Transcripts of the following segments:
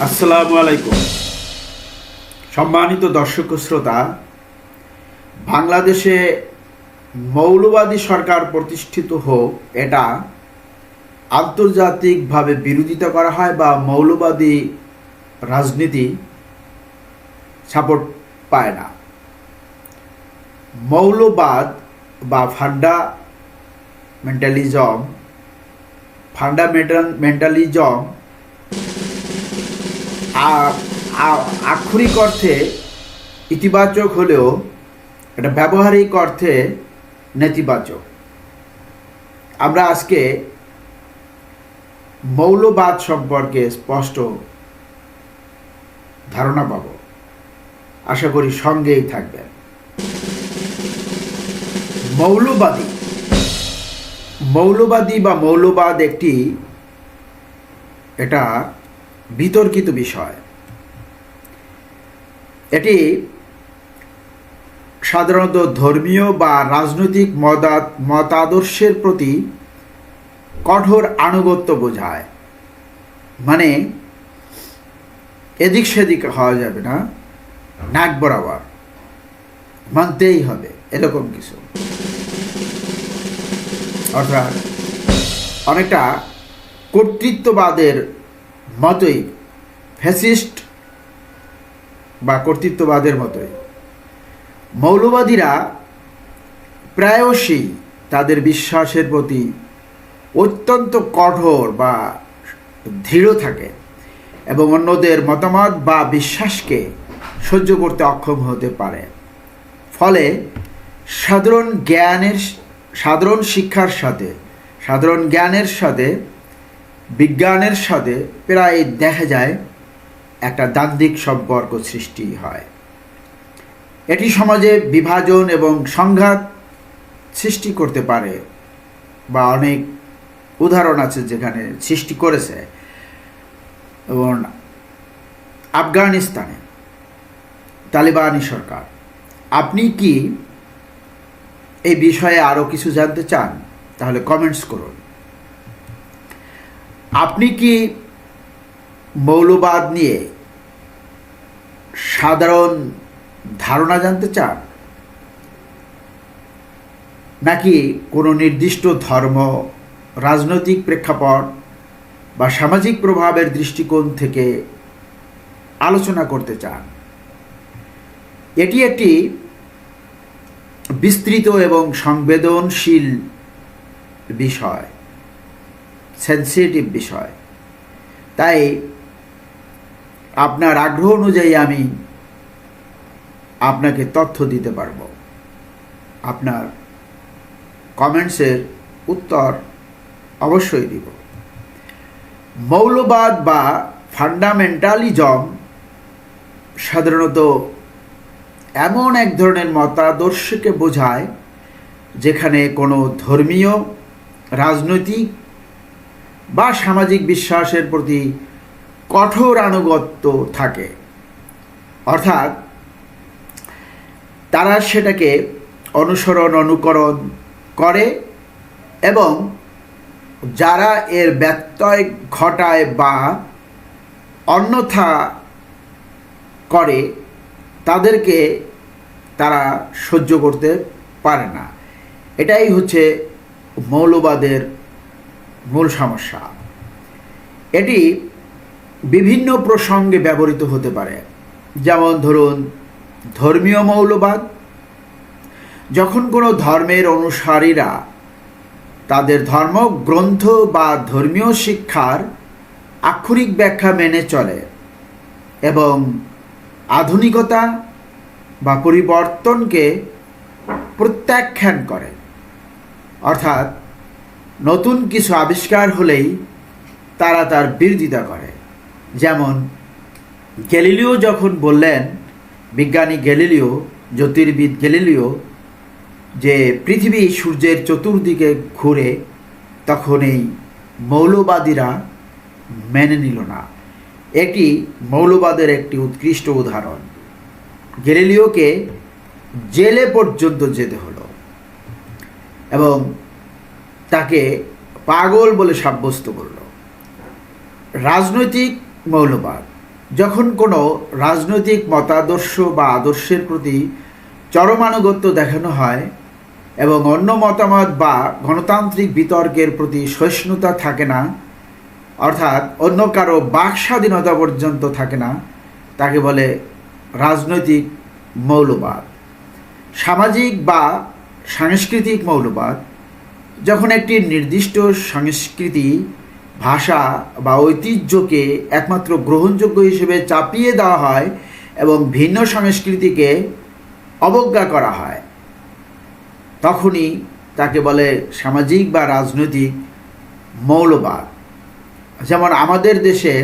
আসসালামু আলাইকুম। সম্মানিত দর্শক শ্রোতা, বাংলাদেশে মৌলবাদী সরকার প্রতিষ্ঠিত হোক, এটা আন্তর্জাতিকভাবে বিরোধিতা করা হয় বা মৌলবাদী রাজনীতি সাপোর্ট পায় না। মৌলবাদ বা ফান্ডামেন্টাল মেন্টালিজম আ- আ- আক্ষরিক অর্থে ইতিবাচক হলেও এটা ব্যবহারিক অর্থে নেতিবাচক। আমরা আজকে মৌলবাদ সম্পর্কে স্পষ্ট ধারণা পাব। আশা করি সঙ্গেই থাকবেন। মৌলবাদী। মৌলবাদী বা মৌলবাদ একটি এটা বিতর্কিত বিষয়। এটি সাধারণত ধর্মীয় বা রাজনৈতিক মতাদ, মতাদর্শের প্রতি কঠোর আনুগত্য বোঝায়। মানে এদিক সেদিক হওয়া যাবে না, নাক বরাবর। মানতেই হবে, এরকম কিছু। অর্থাৎ, অনেকটা কর্তৃত্ববাদের মতোই ফ্যাসিস্ট বা কর্তৃত্ববাদের মতোই। মৌলবাদীরা প্রায়শই তাদের বিশ্বাসের প্রতি অত্যন্ত কঠোর বা দৃঢ় থাকে এবং অন্যদের মতামত বা বিশ্বাসকে সহ্য করতে অক্ষম হতে পারে। ফলে সাধারণ জ্ঞানের, সাধারণ শিক্ষার সাথে, সাধারণ জ্ঞানের সাথে বিজ্ঞানের সাথে প্রায় দেখা যায় একটা দান্দিক সম্পর্ক সৃষ্টি হয়। এটি সমাজে বিভাজন এবং সংঘাত সৃষ্টি করতে পারে বা অনেক উদাহরণ আছে যেখানে সৃষ্টি করেছে। এবং আফগানিস্তানে তালিবানি সরকার। আপনি কি এই বিষয়ে আরও কিছু জানতে চান? তাহলে কমেন্টস করুন। আপনি কি মৌলবাদ নিয়ে সাধারণ ধারণা জানতে চান? নাকি কোনো নির্দিষ্ট ধর্ম, রাজনৈতিক প্রেক্ষাপট বা সামাজিক প্রভাবের দৃষ্টিকোণ থেকে আলোচনা করতে চান? এটি একটি বিস্তৃত এবং সংবেদনশীল বিষয়। সেন্সিটিভ বিষয়। তাই আপনার আগ্রহ অনুযায়ী আমি আপনাকে তথ্য দিতে পারব। আপনার কমেন্টসের উত্তর অবশ্যই দিব। মৌলবাদ বা ফান্ডামেন্টালিজম সাধারণত এমন এক ধরনের মতাদর্শকে বোঝায়, যেখানে কোনো ধর্মীয়, রাজনৈতিক বা সামাজিক বিশ্বাসের প্রতি কঠোর আনুগত্য থাকে। অর্থাৎ তারা সেটাকে অনুসরণ, অনুকরণ করে এবং যারা এর ব্যত্যয় ঘটায় বা অন্যথা করে, তাদেরকে তারা সহ্য করতে পারে না। এটাই হচ্ছে মৌলবাদের মূল সমস্যা। এটি বিভিন্ন প্রসঙ্গে ব্যবহৃত হতে পারে। যেমন ধরুন, ধর্মীয় মৌলবাদ। যখন কোনো ধর্মের অনুসারীরা তাদের ধর্মগ্রন্থ বা ধর্মীয় শিক্ষার আক্ষরিক ব্যাখ্যা মেনে চলে এবং আধুনিকতা বা পরিবর্তনকে প্রত্যাখ্যান করে, অর্থাৎ নতুন কিছু আবিষ্কার হলেই তারা তার বিরোধিতা করে। যেমন গ্যালিলিও যখন বললেন, বিজ্ঞানী গ্যালিলিও, জ্যোতির্বিদ গ্যালিলিও, যে পৃথিবী সূর্যের চতুর্দিকে ঘুরে তখন এই মৌলবাদীরা মেনে নিল না। এটি মৌলবাদের একটি উৎকৃষ্ট উদাহরণ। গ্যালিলিওকে জেলে পর্যন্ত যেতে হলো এবং তাকে পাগল বলে সাব্যস্ত করল। রাজনৈতিক মৌলবাদ। যখন কোনো রাজনৈতিক মতাদর্শ বা আদর্শের প্রতি চরমানুগত্য দেখানো হয় এবং অন্য মতামত বা গণতান্ত্রিক বিতর্কের প্রতি সহিষ্ণুতা থাকে না, অর্থাৎ অন্য কারও বাক স্বাধীনতা পর্যন্ত থাকে না, তাকে বলে রাজনৈতিক মৌলবাদ। সামাজিক বা সাংস্কৃতিক মৌলবাদ। যখন একটি নির্দিষ্ট সংস্কৃতি, ভাষা বা ঐতিহ্যকে একমাত্র গ্রহণযোগ্য হিসেবে চাপিয়ে দেওয়া হয় এবং ভিন্ন সংস্কৃতিকে অবজ্ঞা করা হয়, তখনই তাকে বলে সামাজিক বা রাজনৈতিক মৌলবাদ। যেমন আমাদের দেশে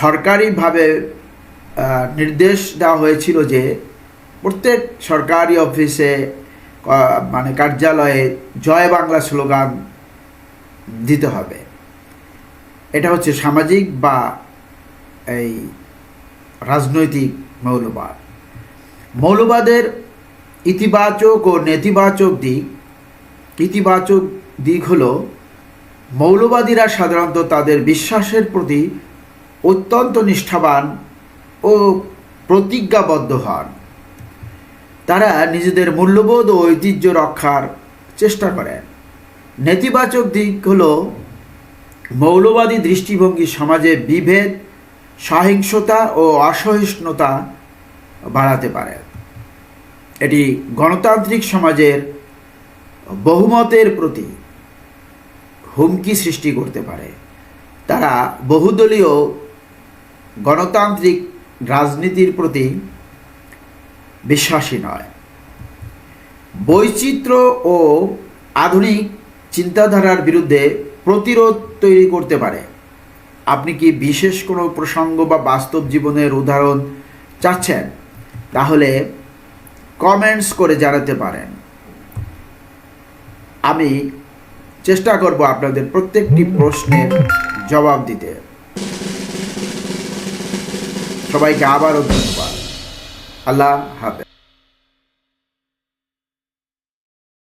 সরকারিভাবে নির্দেশ দেওয়া হয়েছিল যে প্রত্যেক সরকারি অফিসে মানে কার্যালয়ে জয় বাংলা স্লোগান দিতে হবে। এটা হচ্ছে সামাজিক বা এই রাজনৈতিক মৌলবাদ। মৌলবাদের ইতিবাচক ও নেতিবাচক দিক, ইতিবাচক দিক হল মৌলবাদীরা সাধারণত তাদের বিশ্বাসের প্রতি অত্যন্ত নিষ্ঠাবান ও প্রতিজ্ঞাবদ্ধ হন। তারা নিজেদের মূল্যবোধ ও ঐতিহ্য রক্ষার চেষ্টা করেন নেতিবাচক দিক হলো, মৌলবাদী দৃষ্টিভঙ্গি সমাজে বিভেদ, সহিংসতা ও অসহিষ্ণুতা বাড়াতে পারে। এটি গণতান্ত্রিক সমাজের বহুমতের প্রতি হুমকি সৃষ্টি করতে পারে। তারা বহুদলীয় গণতান্ত্রিক রাজনীতির প্রতি বিশ্বাসী নয়। বৈচিত্র্য ও আধুনিক চিন্তাধারার বিরুদ্ধে প্রতিরোধ তৈরি করতে পারে। আপনি কি বিশেষ কোনো প্রসঙ্গ বা বাস্তব জীবনের উদাহরণ চাচ্ছেন? তাহলে কমেন্টস করে জানাতে পারেন। আমি চেষ্টা করব আপনাদের প্রত্যেকটি প্রশ্নের জবাব দিতে। সবাইকে আবারও ধন্যবাদ। আল্লাহ হাফেজ